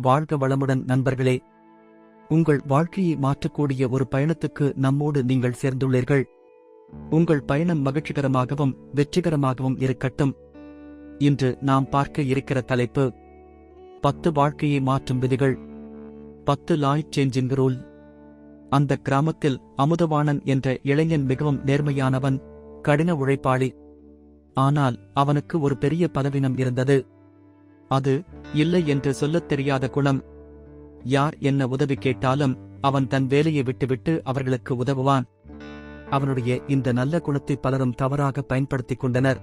வாழ்க வளமுடன் நண்பர்களே. உங்கள் வாழ்க்கையை மாற்றக்கூடிய ஒரு பயணத்துக்கு நம்மோடு நீங்கள் சேர்ந்துள்ளீர்கள். உங்கள் பயணம் மகிழ்ச்சிகரமாகவும் வெற்றிகரமாகவும் இருக்கட்டும். இன்று நாம் பார்க்க இருக்கிற தலைப்பு பத்து வாழ்க்கையை மாற்றும் விதிகள். பத்து லாய் சேஞ்சிங் ரூல் அந்த கிராமத்தில் அமுதவாணன் என்ற இளைஞன் மிகவும் நேர்மையானவன் கடின உழைப்பாளி. ஆனால் அவனுக்கு ஒரு பெரிய பதவினம் இருந்தது. அது இல்லை என்று சொல்லத் தெரியாத குணம். யார் என்ன உதவி கேட்டாலும் அவன் தன் வேலையை விட்டுவிட்டு அவர்களுக்கு உதவுவான். அவனுடைய இந்த நல்ல குணத்தை பலரும் தவறாக பயன்படுத்திக் கொண்டனர்.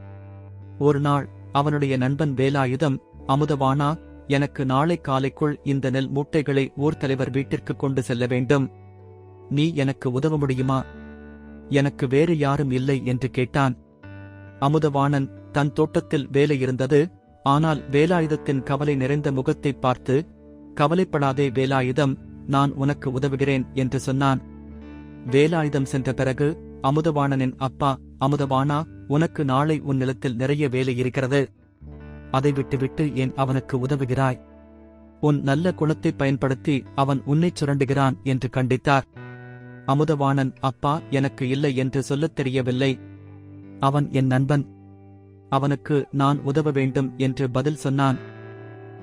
ஒரு நாள் அவனுடைய நண்பன் வேலாயுதம் அமுதவானா எனக்கு நாளை காலைக்குள் இந்த நெல் மூட்டைகளை ஊர் தலைவர் வீட்டிற்கு கொண்டு செல்ல வேண்டும். நீ எனக்கு உதவ முடியுமா? எனக்கு வேறு யாரும் இல்லை என்று கேட்டான். அமுதவாணன் தன் தோட்டத்தில் வேலை இருந்தது ஆனால் வேலாயுதத்தின் கவலை நிறைந்த முகத்தை பார்த்து கவலைப்படாதே வேலாயுதம் நான் உனக்கு உதவுகிறேன் என்று சொன்னான். வேலாயுதம் சென்ற பிறகு அமுதவாணனின் அப்பா அமுதவானா உனக்கு நாளை உன் நிலத்தில் நிறைய வேலை இருக்கிறது. அதை விட்டுவிட்டு ஏன் அவனுக்கு உதவுகிறாய்? உன் நல்ல குணத்தை பயன்படுத்தி அவன் உன்னைச் சுரண்டுகிறான் என்று கண்டித்தார். அமுதவாணன் அப்பா எனக்கு இல்லை என்று சொல்லத் தெரியவில்லை. அவன் என் நண்பன். அவனுக்கு நான் உதவ வேண்டும் என்று பதில் சொன்னான்.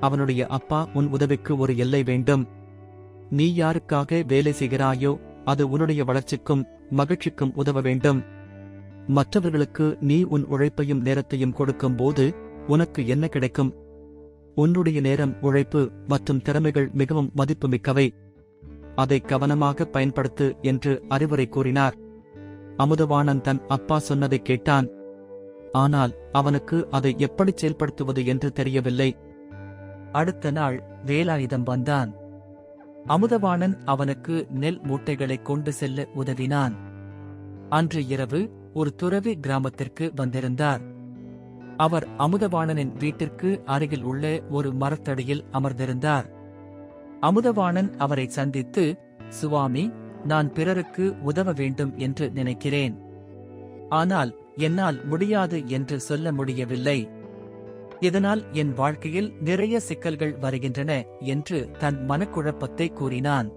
அவனுடைய அப்பா உன் உதவிக்கு ஒரு எல்லை வேண்டும். நீ யாருக்காக வேலை செய்கிறாயோ அது உன்னுடைய வளர்ச்சிக்கும் மகிழ்ச்சிக்கும் உதவ வேண்டும். மற்றவர்களுக்கு நீ உன் உழைப்பையும் நேரத்தையும் கொடுக்கும் போது உனக்கு என்ன கிடைக்கும்? உன்னுடைய நேரம் உழைப்பு மற்றும் திறமைகள் மிகவும் மதிப்புமிக்கவை. அதை கவனமாக பயன்படுத்து என்று அறிவுரை கூறினார். அமுதவாணன் தன் அப்பா சொன்னதை கேட்டான். ஆனால் அவனுக்கு அதை எப்படி செயல்படுத்துவது என்று தெரியவில்லை. அடுத்த நாள் வேலாயுதம் வந்தான். அமுதவாணன் அவனுக்கு நெல் மூட்டைகளை கொண்டு செல்ல உதவினான். அன்று இரவு ஒரு துறவி கிராமத்திற்கு வந்திருந்தார். அவர் அமுதவாணனின் வீட்டிற்கு அருகில் உள்ள ஒரு மரத்தடியில் அமர்ந்திருந்தார். அமுதவாணன் அவரை சந்தித்து சுவாமி நான் பிறருக்கு உதவ வேண்டும் என்று நினைக்கிறேன். ஆனால் என்னால் முடியாது என்று சொல்ல முடியவில்லை. இதனால் என் வாழ்க்கையில் நிறைய சிக்கல்கள் வருகின்றன என்று தன் மனக்குழப்பத்தை கூறினான்.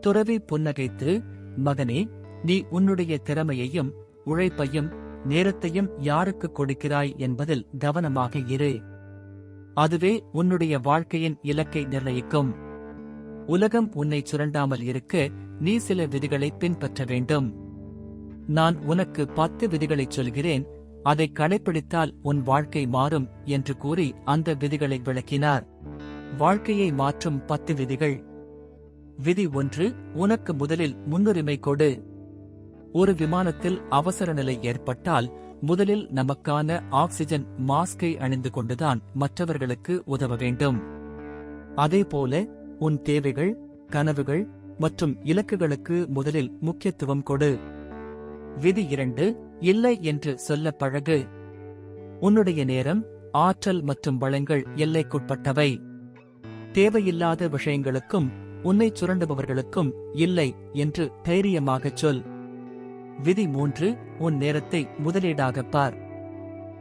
துறவி புன்னகைத்து மகனே நீ உன்னுடைய திறமையையும் உழைப்பையும் நேரத்தையும் யாருக்கு கொடுக்கிறாய் என்பதில் கவனமாக இரு. அதுவே உன்னுடைய வாழ்க்கையின் இலக்கை நிர்ணயிக்கும். உலகம் உன்னை சுரண்டாமல் இருக்க நீ சில விதிகளை பின்பற்ற வேண்டும். நான் உனக்கு பத்து விதிகளைச் சொல்கிறேன் அதை கடைப்பிடித்தால் உன் வாழ்க்கை மாறும் என்று கூறி அந்த விதிகளை விளக்கினார். வாழ்க்கையை மாற்றும் பத்து விதிகள். விதி ஒன்று உனக்கு முதலில் முன்னுரிமை கொடு. ஒரு விமானத்தில் அவசர நிலை ஏற்பட்டால் முதலில் நமக்கான ஆக்சிஜன் மாஸ்கை அணிந்து கொண்டுதான் மற்றவர்களுக்கு உதவ வேண்டும். அதேபோல உன் தேவைகள் கனவுகள் மற்றும் இலக்குகளுக்கு முதலில் முக்கியத்துவம் கொடு. விதி இரண்டு இல்லை என்று சொல்ல பழகு. உன்னுடைய நேரம் ஆற்றல் மற்றும் வளங்கள் எல்லைக்குட்பட்டவை. தேவையில்லாத விஷயங்களுக்கும் உன்னை சுரண்டுபவர்களுக்கும் இல்லை என்று தைரியமாகச் சொல். விதி மூன்று உன் நேரத்தை முதலீடாகப் பார்.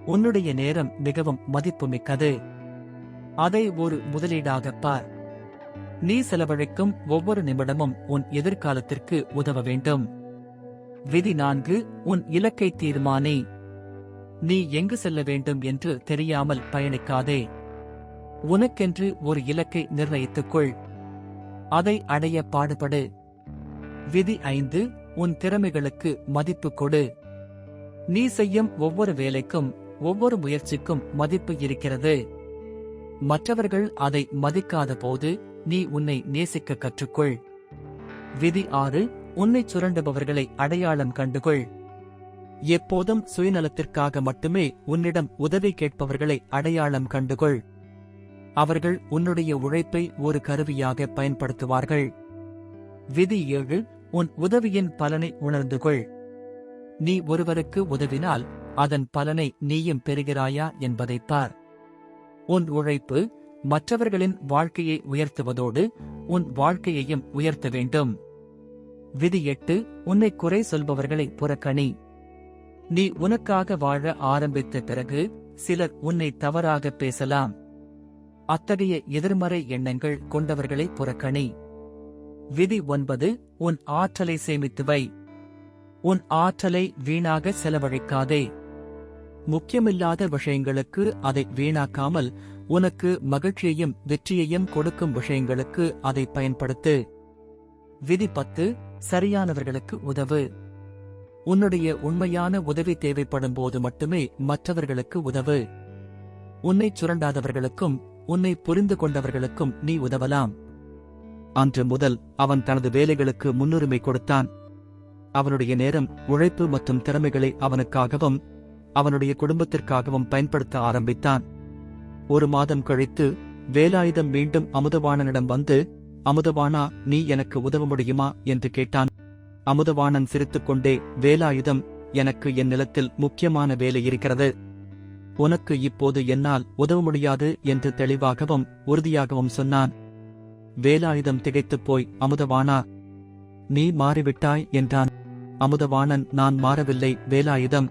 உன்னுடைய நேரம் மிகவும் மதிப்புமிக்கது. அதை ஒரு முதலீடாகப் பார். நீ செலவழிக்கும் ஒவ்வொரு நிமிடமும் உன் எதிர்காலத்திற்கு உதவ வேண்டும். விதி நான்கு உன் இலக்கை தீர்மானி. நீ எங்கு செல்ல வேண்டும் என்று தெரியாமல் பயணிக்காதே. உனக்கென்று ஒரு இலக்கை நிர்ணயித்துக்கொள். அதை அடைய பாடுபடு. விதி ஐந்து உன் திறமைகளுக்கு மதிப்பு கொடு. நீ செய்யும் ஒவ்வொரு வேலைக்கும் ஒவ்வொரு முயற்சிக்கும் மதிப்பு இருக்கிறது. மற்றவர்கள் அதை மதிக்காத போது நீ உன்னை நேசிக்க கற்றுக்கொள். விதி ஆறு உன்னை சுரண்டுபவர்களை அடையாளம் கண்டுகொள். எப்போதும் சுயநலத்திற்காக மட்டுமே உன்னிடம் உதவி கேட்பவர்களை அடையாளம் கண்டுகொள். அவர்கள் உன்னுடைய உழைப்பை ஒரு கருவியாக பயன்படுத்துவார்கள். விதி ஏழு உன் உதவியின் பலனை உணர்ந்து கொள் நீ ஒருவருக்கு உதவினால் அதன் பலனை நீயும் பெறுகிறாயா என்பதைப் பார். உன் உழைப்பு மற்றவர்களின் வாழ்க்கையை உயர்த்துவதோடு உன் வாழ்க்கையையும் உயர்த்த வேண்டும். விதி எட்டு உன்னை குறை சொல்பவர்களை புறக்கணி. நீ உனக்காக வாழ ஆரம்பித்த பிறகு சிலர் உன்னை தவறாக பேசலாம். அத்தகைய எதிர்மறை எண்ணங்கள் கொண்டவர்களை புறக்கணி. விதி ஒன்பது உன் ஆற்றலை சேமித்து வை. உன் ஆற்றலை வீணாக செலவழிக்காதே. முக்கியமில்லாத விஷயங்களுக்கு அதை வீணாக்காமல் உனக்கு மகிழ்ச்சியையும் வெற்றியையும் கொடுக்கும் விஷயங்களுக்கு அதை பயன்படுத்து. விதி பத்து சரியானவர்களுக்கு உதவு. உன்னுடைய உண்மையான உதவி தேவைப்படும் போது மட்டுமே மற்றவர்களுக்கு உதவு. உன்னை சுரண்டாதவர்களுக்கும் உன்னை புரிந்து கொண்டவர்களுக்கும் நீ உதவலாம். அன்று முதல் அவன் தனது வேலைகளுக்கு முன்னுரிமை கொடுத்தான். அவனுடைய நேரம் உழைப்பு மற்றும் திறமைகளை அவனுக்காகவும் அவனுடைய குடும்பத்திற்காகவும் பயன்படுத்த ஆரம்பித்தான். ஒரு மாதம் கழித்து வேலாயுதம் மீண்டும் அமுதவாணனிடம் வந்து அமுதவானா நீ எனக்கு உதவ முடியுமா? என்று கேட்டான். அமுதவாணன் சிரித்துக்கொண்டே வேலாயுதம் எனக்கு என் நிலத்தில் முக்கியமான வேலை இருக்கிறது. உனக்கு இப்போது என்னால் உதவ முடியாது என்று தெளிவாகவும் உறுதியாகவும் சொன்னான். வேலாயுதம் திகைத்துப் போய் அமுதவானா நீ மாறிவிட்டாய் என்றான். அமுதவாணன் நான் மாறவில்லை வேலாயுதம்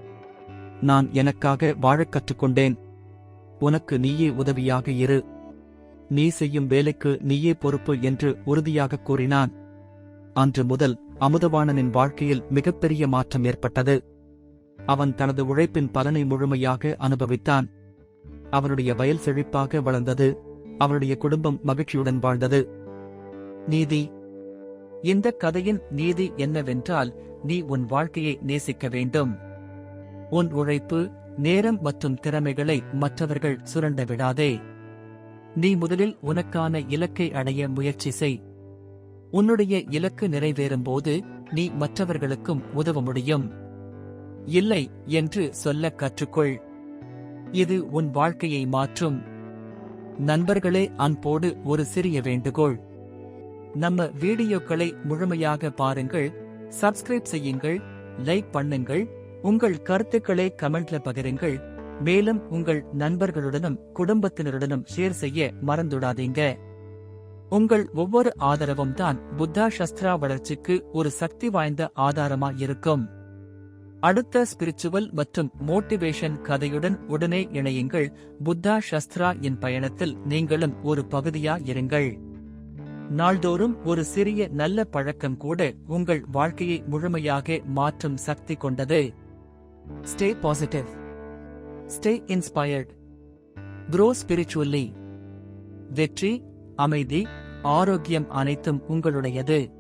நான் எனக்காக வாழக் கற்றுக்கொண்டேன். உனக்கு நீயே உதவியாக இரு நீ செய்யும் வேலைக்கு நீயே பொறுப்பு என்று உறுதியாக கூறினான். அன்று முதல் அமுதவாணனின் வாழ்க்கையில் மிகப்பெரிய மாற்றம் ஏற்பட்டது. அவன் தனது உழைப்பின் பலனை முழுமையாக அனுபவித்தான். அவனுடைய வயல் செழிப்பாக வளர்ந்தது. அவனுடைய குடும்பம் மகிழ்ச்சியுடன் வாழ்ந்தது. நீதி. இந்த கதையின் நீதி என்னவென்றால் நீ உன் வாழ்க்கையை நேசிக்க வேண்டும். உன் உழைப்பு நேரம் மற்றும் திறமைகளை மற்றவர்கள் சுரண்ட விடாதே. நீ முதலில் உனக்கான இலக்கை அடைய முயற்சி செய். உன்னுடைய இலக்கு நிறைவேறும் போது நீ மற்றவர்களுக்கும் உதவ முடியும். இல்லை என்று சொல்ல கற்றுக்கொள். இது உன் வாழ்க்கையை மாற்றும். நண்பர்களே அன்போடு ஒரு சிறிய வேண்டுகோள். நம்ம வீடியோக்களை முழுமையாக பாருங்கள் சப்ஸ்கிரைப் செய்யுங்கள் லைக் பண்ணுங்கள் உங்கள் கருத்துக்களை கமெண்ட்ல பகிருங்கள். மேலும் உங்கள் நண்பர்களுடனும் குடும்பத்தினருடனும் ஷேர் செய்ய மறந்துடாதீங்க. உங்கள் ஒவ்வொரு ஆதரவும் தான் புத்தா சஸ்திரா வளர்ச்சிக்கு ஒரு சக்தி வாய்ந்த ஆதாரமா இருக்கும். அடுத்த ஸ்பிரிச்சுவல் மற்றும் மோட்டிவேஷன் கதையுடன் உடனே இணையுங்கள். புத்தா சஸ்திரா என் பயணத்தில் நீங்களும் ஒரு பகுதியா இருங்கள். நாள்தோறும் ஒரு சிறிய நல்ல பழக்கம் கூட உங்கள் வாழ்க்கையை முழுமையாக மாற்றும் சக்தி கொண்டது. Stay positive stay inspired grow spiritually வெற்றி அமைதி ஆரோக்கியம் அனைத்தும் உங்களுடையது.